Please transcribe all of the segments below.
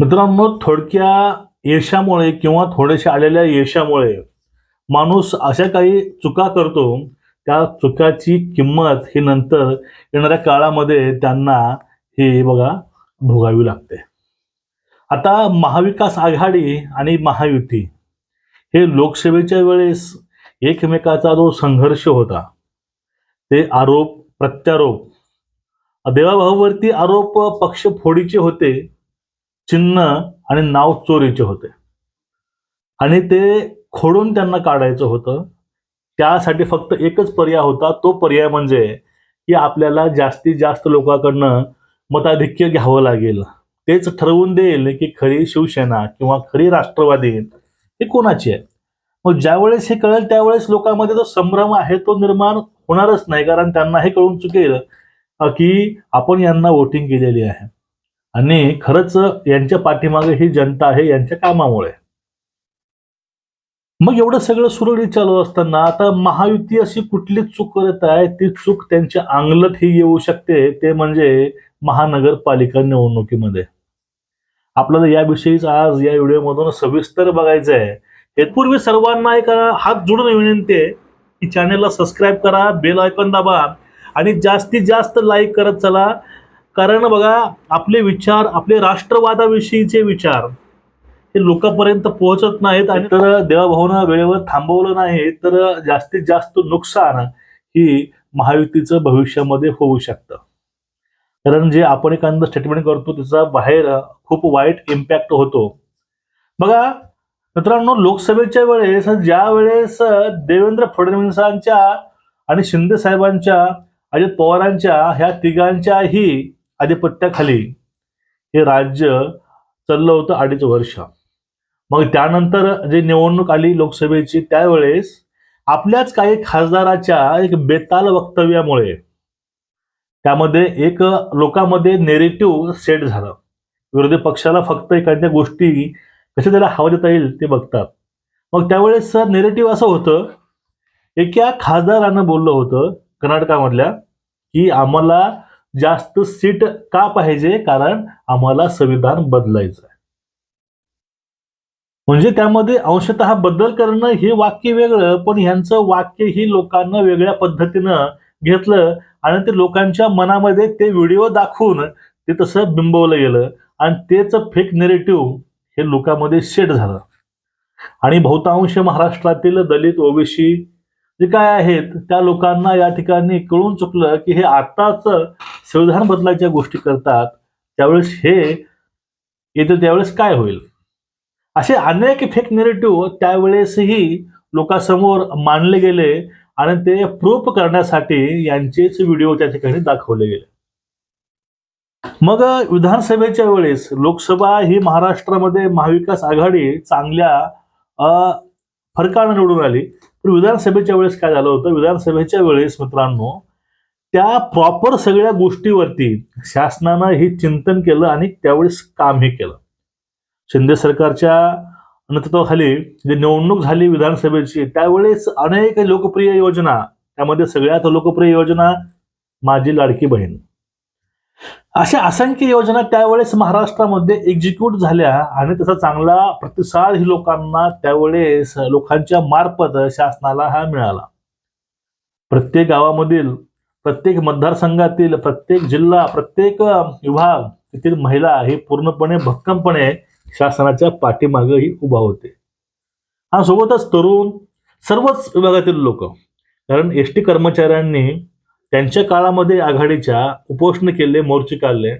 मित्रांनो थोडक्या यशामुळे किंवा थोड्याशा आलेल्या यशामुळे माणूस अशा काही चुका करतो त्या चुकाची किंमत ही नंतर येणाऱ्या काळामध्ये त्यांना हे बघा भोगावी लागते. आता महाविकास आघाडी आणि महायुती हे लोकसेवेच्या वेळेस एकमेकाचा जो संघर्ष होता ते आरोप प्रत्यारोप देवाभाऊवरती आरोप पक्ष फोडीचे होते चिन्ह आणि नाव चोरीचे होते. आणि ते खोडून त्यांना काढायचं होतं. त्यासाठी फक्त एकच पर्याय होता. तो पर्याय म्हणजे की आपल्याला जास्तीत जास्त लोकांकडनं मताधिक्य घ्यावं लागेल. तेच ठरवून देईल की खरी शिवसेना किंवा खरी राष्ट्रवादी हे कोणाची आहे? मग ज्यावेळेस हे कळेल त्यावेळेस लोकांमध्ये जो संभ्रम आहे तो निर्माण होणारच नाही. कारण त्यांना हे कळून चुकेल की आपण यांना वोटिंग केलेली आहे. आणि खरंच यांच्या पाठीमागे ही जनता आहे यांच्या कामामुळे. मग एवढं सगळं सुरळीत चालू असताना आता महायुती अशी कुठली चूक करत आहे? ती चूक त्यांच्या अंगलट ही येऊ शकते ते म्हणजे महानगरपालिका निवडणुकीमध्ये. आपल्याला याविषयीच आज या व्हिडिओमधून सविस्तर बघायचं आहे हेतपूर्वी सर्वांना एक हात जोडून विनंती आहे की चॅनेलला सबस्क्राईब करा बेल आयकॉन दाबा आणि जास्तीत जास्त लाईक करत चला. कारण बघा आपले विचार आपले राष्ट्रवादाविषयीचे विचार हे लोकांपर्यंत पोहोचत नाहीत आणि तर देवाभाऊनं वेळेवर थांबवलं नाही तर जास्तीत जास्त नुकसान ही महायुतीचं भविष्यामध्ये होऊ शकतं. कारण जे आपण एखादं स्टेटमेंट करतो त्याचा बाहेर खूप वाईट इम्पॅक्ट होतो. बघा मित्रांनो लोकसभेच्या वेळेस ज्या वेळेस देवेंद्र फडणवीसांच्या आणि शिंदे साहेबांच्या अजित पवारांच्या ह्या तिघांच्याही आधिपत्याखाली हे राज्य चाललं होतं अडीच वर्ष. मग त्यानंतर जे निवडणूक आली लोकसभेची त्यावेळेस आपल्याच काही खासदाराच्या एक बेताल वक्तव्यामुळे त्यामध्ये एक लोकांमध्ये नेरेटिव्ह सेट झालं. विरोधी पक्षाला फक्त एखाद्या गोष्टी कशा त्याला हवा देता येईल ते बघतात. मग त्यावेळेस नेरेटिव्ह असं होतं एका खासदारानं बोललं होतं कर्नाटकामधल्या की आम्हाला जास्त सीट का पाहिजे? कारण आम्हाला संविधान बदलायचं आहे म्हणजे त्यामध्ये अंशतः बदल करणं हे वाक्य वेगळं पण ह्यांचं वाक्य ही लोकांना वेगळ्या पद्धतीनं घेतलं आणि ते लोकांच्या मनामध्ये ते व्हिडिओ दाखवून ते तसं बिंबवलं गेलं आणि तेच फेक नेरेटिव्ह हे लोकांमध्ये सेट झालं. आणि बहुतांश महाराष्ट्रातील दलित ओबीसी जे काय आहेत त्या लोकांना या ठिकाणी कळून चुकलं की हे आताच संविधान बदलायच्या गोष्टी करतात त्यावेळेस हे येते त्यावेळेस काय होईल? असे अनेक फेक नेरेटिव्ह त्यावेळेसही लोकांसमोर मांडले गेले आणि ते प्रूफ करण्यासाठी यांचेच व्हिडिओ त्या ठिकाणी दाखवले गेले. मग विधानसभेच्या वेळेस लोकसभा ही महाराष्ट्रामध्ये महाविकास आघाडी चांगल्या फरकानं निवडून आली. तर विधानसभेच्या वेळेस काय झालं होतं? विधानसभेच्या वेळेस मित्रांनो त्या प्रॉपर सगळ्या गोष्टीवरती शासनानं हे चिंतन केलं आणि त्यावेळेस काम हे केलं. शिंदे सरकारच्या नेतृत्वाखाली जी निवडणूक झाली विधानसभेची त्यावेळेस अनेक लोकप्रिय योजना त्यामध्ये सगळ्यात लोकप्रिय योजना माझी लाडकी बहीण. अशा असंख्य योजना त्यावेळेस महाराष्ट्रामध्ये एक्झिक्यूट झाल्या आणि त्याचा चांगला प्रतिसाद ही लोकांना त्यावेळेस लोकांच्या मार्फत शासनाला हा मिळाला. प्रत्येक गावामधील प्रत्येक मतदारसंघातील प्रत्येक जिल्हा प्रत्येक विभाग तेथील महिला ही पूर्णपणे भक्कमपणे शासनाच्या पाठीमागेही उभा होते. आणि सोबतच तरुण सर्वच विभागातील लोक कारण एस टी कर्मचाऱ्यांनी त्यांच्या काळामध्ये आघाडीच्या उपोषण केले मोर्चे काढले.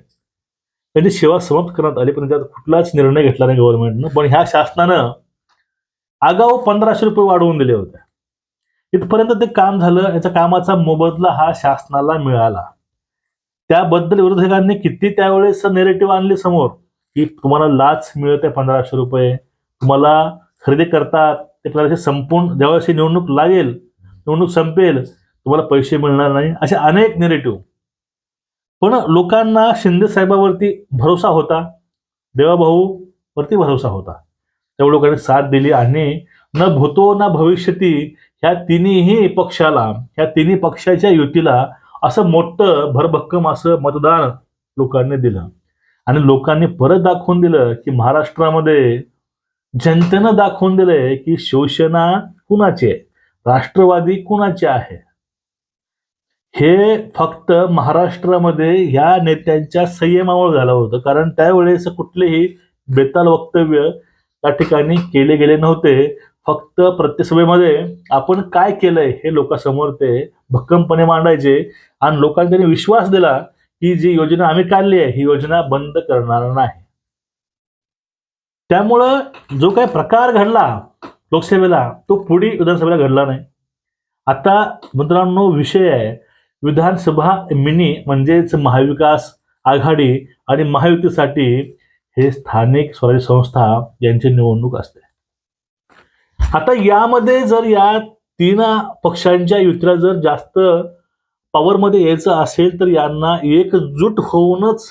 त्यांची सेवा समाप्त करण्यात आली पण त्यात कुठलाच निर्णय घेतला नाही गव्हर्नमेंटनं पण ह्या शासनानं आगाऊ पंधराशे रुपये वाढवून दिले होते. इथपर्यंत ते काम झालं याच्या कामाचा मोबदला हा शासनाला मिळाला. त्याबद्दल विरोधकांनी किती त्यावेळेस नेरेटिव्ह आणले समोर की तुम्हाला लाच मिळते पंधराशे रुपये तुम्हाला खरेदी करतात ते पंधराशे संपून ज्यावेळेस निवडणूक लागेल निवडणूक संपेल तुम्हाला पैसे मिळणार नाही असे अनेक नेरेटिव्ह पण लोकांना शिंदे साहेबावरती भरोसा होता देवाभाऊ वरती भरोसा होता. तेवढ्या लोकांनी साथ दिली आणि न भूतो ना भविष्यती ह्या तिन्ही पक्षाला ह्या तिन्ही पक्षाच्या युतीला असं मोठं भरभक्कम असं मतदान लोकांनी दिलं. आणि लोकांनी परत दाखवून दिलं की महाराष्ट्रामध्ये जनतेनं दाखवून दिलंय की शिवसेना कुणाची आहे? राष्ट्रवादी कुणाचे आहे? हे फक्त महाराष्ट्रामध्ये ह्या नेत्यांच्या संयमामुळे झालं होतं. कारण त्यावेळेस कुठलेही बेताल वक्तव्य त्या ठिकाणी केले गेले नव्हते. फक्त प्रत्यसभेमध्ये आपण काय केलंय हे लोकांसमोर ते भक्कमपणे मांडायचे. आणि लोकांनी त्यांनी विश्वास दिला की जी योजना आम्ही काढली आहे ही योजना बंद करणार नाही. त्यामुळं जो काही प्रकार घडला लोकसभेला तो पुढे विधानसभेला घडला नाही. आता मित्रांनो विषय आहे. विधानसभा मिनी म्हणजेच महाविकास आघाडी आणि महायुतीसाठी हे स्थानिक स्वराज्य संस्था यांची निवडणूक असते. आता यामध्ये जर या तीन पक्षांच्या युतीला जर जास्त पॉवरमध्ये यायचं असेल तर यांना एकजूट होऊनच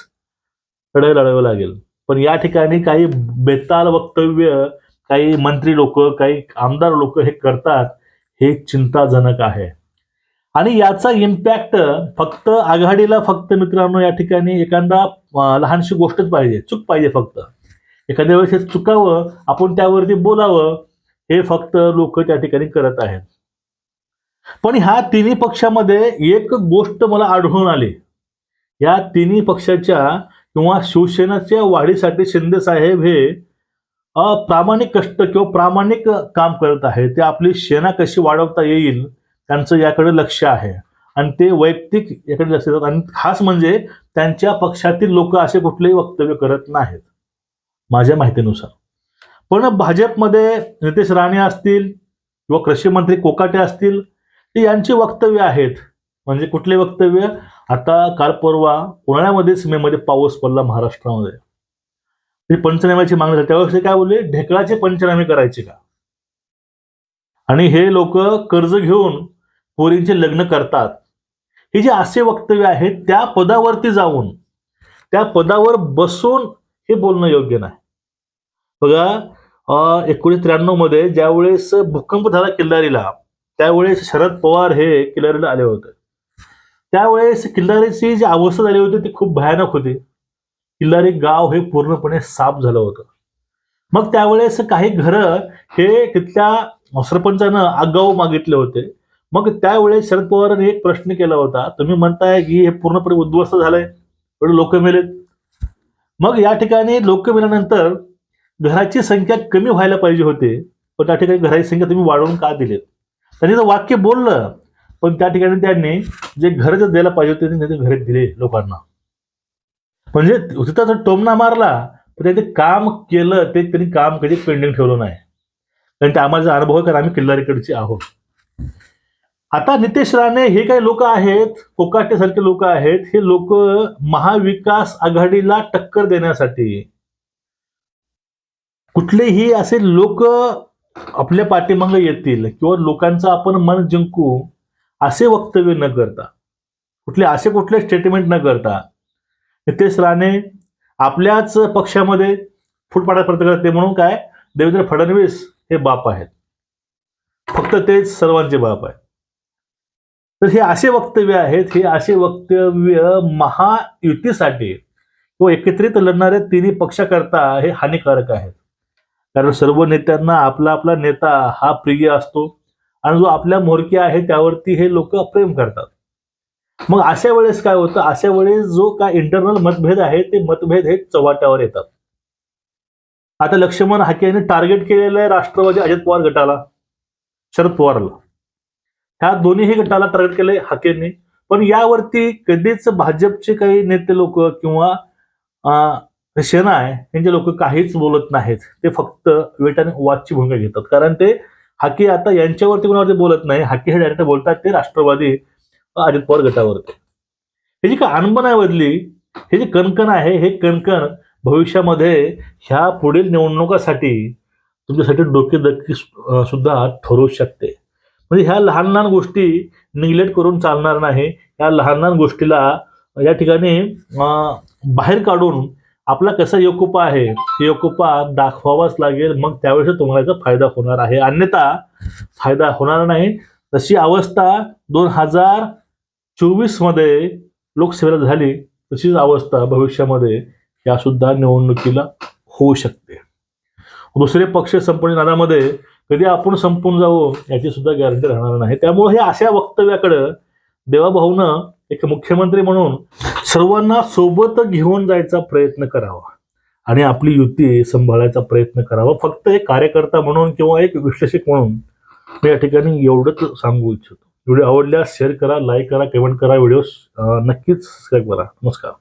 लढाई लढावं लागेल. पण या ठिकाणी काही बेताल वक्तव्य काही मंत्री लोक काही आमदार लोक हे करतात हे चिंताजनक आहे. आणि याचा इम्पॅक्ट फक्त आघाडीला फक्त मित्रांनो या ठिकाणी एखादा लहानशी गोष्टच पाहिजे चूक पाहिजे फक्त. एखाद्या वेळेस हे चुकावं आपण त्यावरती बोलावं हे फक्त लोक त्या ठिकाणी करत आहेत. पण ह्या तिन्ही पक्षामध्ये एक गोष्ट मला आढळून आली. या तिन्ही पक्षाच्या किंवा शिवसेनेच्या वाढीसाठी शिंदे साहेब हे अप्रामाणिक कष्ट किंवा प्रामाणिक काम करत आहे ते आपली सेना कशी वाढवता येईल त्यांचं याकडे लक्ष आहे. आणि ते वैयक्तिक याकडे लक्ष देतात. आणि खास म्हणजे त्यांच्या पक्षातील लोक असे कुठलेही वक्तव्य करत नाहीत माझ्या माहितीनुसार. पण भाजपमध्ये नितेश राणे असतील किंवा कृषी मंत्री कोकाटे असतील ते यांची वक्तव्य आहेत. म्हणजे कुठले वक्तव्य? आता काल परवा उन्हाळ्यामध्येच मे पाऊस पडला महाराष्ट्रामध्ये. ते पंचनाम्याची मागणी झाली. त्यावेळेस ते काय बोलले? ढेकळाचे पंचनामे करायचे का? आणि हे लोक कर्ज घेऊन पोरींचे लग्न करतात. हे जे असे वक्तव्य आहे त्या पदावरती जाऊन त्या पदावर बसून हे बोलणं योग्य नाही. बघा एकोणीसशे त्र्याण्णवमध्ये ज्यावेळेस भूकंप झाला किल्लारीला त्यावेळेस शरद पवार हे किल्लारीला आले होते. त्यावेळेस किल्लारीची जी अवस्था झाली होती ती खूप भयानक होती. किल्लारी गाव हे पूर्णपणे साफ झालं होतं. मग त्यावेळेस काही घरं हे तिथल्या सरपंचानं आगाऊ मागितले होते. मग त्यावेळेस शरद पवारांनी एक प्रश्न केला होता. तुम्ही म्हणताय की हे पूर्णपणे उद्ध्वस्त झालंय. एवढे लोक मेलेत. मग या ठिकाणी लोक मेल्यानंतर घराची संख्या कमी व्हायला पाहिजे होते. पण त्या ठिकाणी घराची संख्या तुम्ही वाढवून का दिलीत? त्यांनी तर वाक्य बोललं. पण त्या ठिकाणी त्यांनी जे घर जर द्यायला पाहिजे होते त्यांनी ते घरे दिले लोकांना. म्हणजे तिथं जर टोमणा मारला तर त्यांनी काम केलं ते त्यांनी काम कधी पेंडिंग ठेवलं नाही. कारण ते आम्हाला अनुभव कारण आम्ही किल्लारीकडचे आहोत. आता नितेश राणे हे काही लोक आहेत कोकाटेसारखे लोक आहेत हे लोक महाविकास आघाडीला टक्कर देण्यासाठी. कुठलेही असे लोक आपल्या पाठीमागे येतील किंवा लोकांचं आपण मन जिंकू असे वक्तव्य न करता कुठले असे कुठले स्टेटमेंट न करता नितेश राणे आपल्याच पक्षामध्ये फुटपाटा प्रयत्न करते म्हणून काय? देवेंद्र फडणवीस हे बाप आहेत. फक्त तेच सर्वांचे बाप आहेत. तर हे असे वक्तव्य आहेत हे असे वक्तव्य महायुतीसाठी किंवा एकत्रित लढणाऱ्या तिन्ही पक्षाकरता हे हानिकारक आहेत. कारण सर्व नेत्यांना आपला आपला नेता हा प्रिय असतो. आणि जो आपल्या मोरकी आहे त्यावरती हे लोक प्रेम करतात. मग अशा वेळेस काय होतं? अशा वेळेस जो काय इंटरनल मतभेद आहे ते मतभेद हे चव्हाट्यावर येतात. आता लक्ष्मण हाके यांनी टार्गेट केलेलं आहे राष्ट्रवादी अजित पवार गटाला शरद पवारला. ह्या दोन्हीही गटाला टार्गेट केलंय हाकेंनी. पण यावरती कधीच भाजपचे काही नेते लोक किंवा सेना आहे यांचे लोक काहीच बोलत नाहीत. ते फक्त वेट आणि वॉचची भूमिका घेतात. कारण ते हाकी आता यांच्यावरती कोणावरती बोलत नाही. हाकी हे डायरेक्ट बोलतात ते राष्ट्रवादी अजित पवार गटावरती. हे जी काय अनबन आहे बदली हे जे कणकण आहे हे कणकण भविष्यामध्ये ह्या पुढील निवडणुकासाठी तुमच्यासाठी डोकेदक्की सुद्धा ठरू शकते. म्हणजे ह्या लहान लहान गोष्टी निग्लेक्ट करून चालणार नाही. ह्या लहान लहान गोष्टीला या ठिकाणी बाहेर काढून आपला कसा योकोपा आहे हे योकोपा दाखवावाच लागेल. मग त्यावेळेस तुम्हाला याचा फायदा होणार आहे. अन्यथा फायदा होणार नाही. तशी अवस्था दोन हजार चोवीसमध्ये लोकसेवेला झाली तशीच अवस्था भविष्यामध्ये यासुद्धा सुद्धा निवडणुकीला होऊ शकते. दुसरे पक्ष संपवणे नादामध्ये कधी आपण संपून जाऊ याची सुद्धा गॅरंटी राहणार नाही. त्यामुळे हे अशा वक्तव्याकडं देवाभाऊनं एक मुख्यमंत्री म्हणून सर्वांना सोबत घेऊन जायचा प्रयत्न करावा आणि आपली युती सांभाळायचा प्रयत्न करावा. फक्त एक कार्यकर्ता म्हणून किंवा एक विश्लेषक म्हणून मी या ठिकाणी एवढंच सांगू इच्छितो. व्हिडिओ आवडल्यास शेअर करा लाईक करा कमेंट करा. व्हिडिओ नक्कीच सबस्क्राईब करा. नमस्कार.